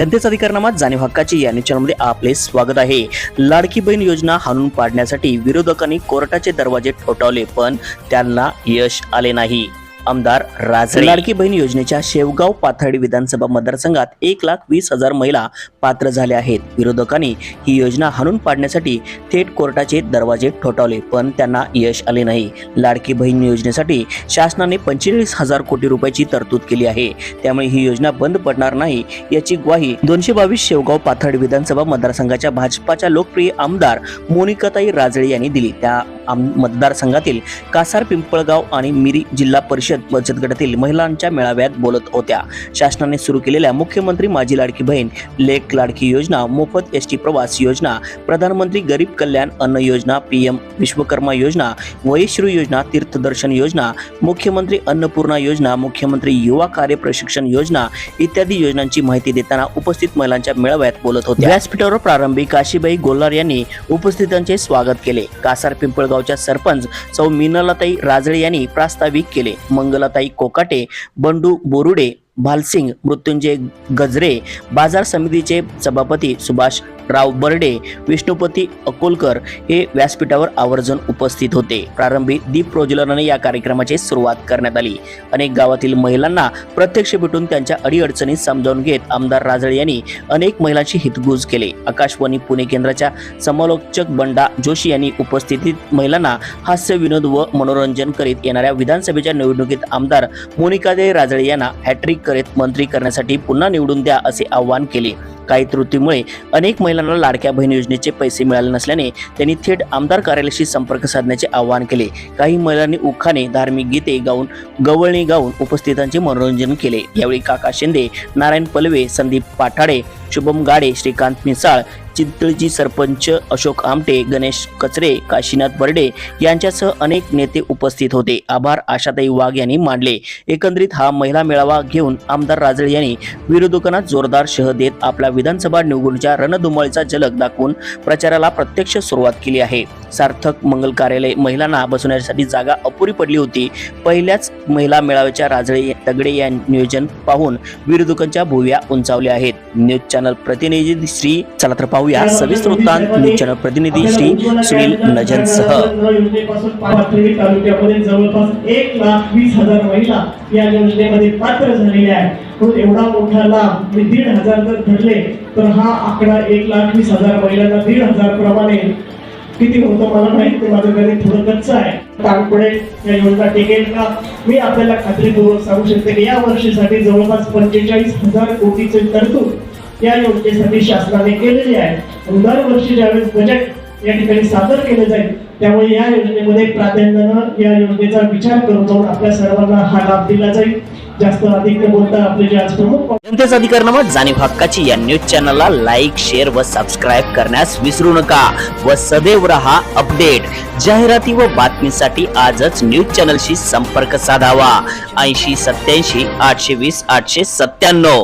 जनतेचा अधिकारनामात जाणीव हक्काची या चॅनलमध्ये आपले स्वागत आहे. लाडकी बहीण योजना हाणून पाडण्यासाठी विरोधकांनी कोर्टाचे दरवाजे ठोठावले पण त्यांना यश आले नाही. आमदार राज लाडकी बहीण योजनेच्या शेवगाव पाथर्डी विधानसभा मतदारसंघात एक लाख वीस हजार महिला पात्र झाल्या आहेत. विरोधकांनी ही योजना हाणून पाडण्यासाठी थेट कोर्टाचे दरवाजे ठोठावले पण त्यांना यश आले नाही. लाडकी बहीण योजनेसाठी शासनाने पंचेचाळीस हजार कोटी रुपयाची तरतूद केली आहे. त्यामुळे ही योजना बंद पडणार नाही याची ग्वाही दोनशे बावीस शेवगाव पाथर्डी विधानसभा मतदारसंघाच्या भाजपाच्या लोकप्रिय आमदार मोनिकाताई राजळे यांनी दिली. त्या आम- मतदारसंघातील कासार पिंपळगाव आणि मिरी जिल्हा परिषद बचत गटातील महिलांच्या मेळाव्यात बोलत होत्या. शासनाने सुरू केलेल्या मुख्यमंत्री माझी लाडकी बहीण लेख लाडकी योजना मोफत एस टी प्रवास योजना प्रधानमंत्री गरीब कल्याण अन्न योजना पी एम विश्वकर्मा योजना वयश्रू योजना तीर्थदर्शन योजना मुख्यमंत्री अन्नपूर्णा योजना मुख्यमंत्री युवा कार्य प्रशिक्षण योजना इत्यादी योजनांची माहिती देताना उपस्थित महिलांच्या मेळाव्यात बोलत होते व्यासपीठावर प्रारंभी काशीबाई गोल्हार यांनी उपस्थितांचे स्वागत केले. कासार पिंपळगाव गावच्या सरपंच सौ मिनलाताई राजळे यांनी प्रास्ताविक केले. मंगलाताई कोकाटे बंडू बोरुडे भालसिंग मृत्युंजय गजरे बाजार समितीचे सभापती सुभाष राव बर्डे विष्णुपती अकोलकर हे व्यासपीठावर आवर्जून उपस्थित होते. प्रारंभी दीप प्रज्वलनाने या कार्यक्रमाची सुरुवात करण्यात आली. अनेक गावातील महिलांना प्रत्यक्ष भेटून त्यांच्या अडीअडचणी समजावून घेत आमदार राजळे यांनी अनेक महिलांशी हितगुज केले. आकाशवाणी पुणे केंद्राच्या समालोचक बंडा जोशी यांनी उपस्थितीत महिलांना हास्य विनोद व मनोरंजन करीत येणाऱ्या विधानसभेच्या निवडणुकीत आमदार मोनिकादे राजळे यांना हॅट्रिक करीत मंत्री करण्यासाठी पुन्हा निवडून द्या असे आवाहन केले. काही त्रुटीमुळे अनेक महिलांना लाडक्या बहीण योजनेचे पैसे मिळाले नसल्याने त्यांनी थेट आमदार कार्यालयाशी संपर्क साधण्याचे आवाहन केले. काही महिलांनी उखाणे धार्मिक गीते गाऊन गवळणी गाऊन उपस्थितांचे मनोरंजन केले. यावेळी काका शिंदे नारायण पलवे संदीप पाठाडे शुभम गाडे श्रीकांत मिसाळ चिंतळजी सरपंच अशोक आमटे गणेश कचरे काशीनाथ बर्डे यांच्यासह अनेक नेते उपस्थित होते. आभार आशाताई वाघ यांनी मांडले. एकंदरीत हा महिला मेळावा घेऊन आमदार राजळे यांनी विरोधकांना जोरदार शह देत आपल्या विधानसभा निवडणुकीच्या रणधुमाळीचा झलक दाखवून प्रचाराला प्रत्यक्ष सुरुवात केली आहे. सार्थक मंगल कार्यालय महिलांना बसवण्यासाठी जागा अपुरी पडली होती. पहिल्याच महिला मेळाव्याच्या राजळे तगडे या नियोजन पाहून विरोधकांच्या भुव्या उंचावल्या आहेत. न्यूज चॅनल प्रतिनिधी श्री चला तर पाहूया ऐकूया सविस्तर वृत्तांत न्यूज चॅनल प्रतिनिधी श्री सुनील नजनसह योजनेपासून पाथर्डी तालुक्यामध्ये जवळपास एक लाख वीस हजार महिला या योजनेमध्ये पात्र झालेल्या आहेत. म्हणून एवढा मोठा लाभ मी दीड हजार जर धरले तर हा आकडा एक लाख वीस हजार महिलांना दीड हजार प्रमाणे किती होतं मला माहीत नाही. माझं गणित थोडं कच्च आहे. ताणपुढे या योजना टिकेल का? मी आपल्याला खात्रीपूर्वक सांगू शकते की या वर्षीसाठी जवळपास पंचेचाळीस हजार कोटीचे तरतूद त्या योजनेसाठी शासनाने केलेली आहे. दरवर्षी ज्यावेळेस बजेट या ठिकाणी सादर केले जाईल त्यामुळे या योजनेमध्ये प्राधान्यानं या योजनेचा विचार करून जाऊन आपल्या सर्वांना हा लाभ दिला जाईल. जास्त अधिक न बोलता आपले जे आज प्रमुख जनतेचा अधिकारनामा जाणीव हक्काची या न्यूज चॅनलला लाईक शेअर व सबस्क्राईब करण्यास विसरू नका. व सदैव रहा अपडेट जाहिराती व बातमीसाठी आजच न्यूज चॅनलशी संपर्क साधावा. ऐंशी सत्याऐंशी आठशे वीस आठशे सत्त्याण्णव.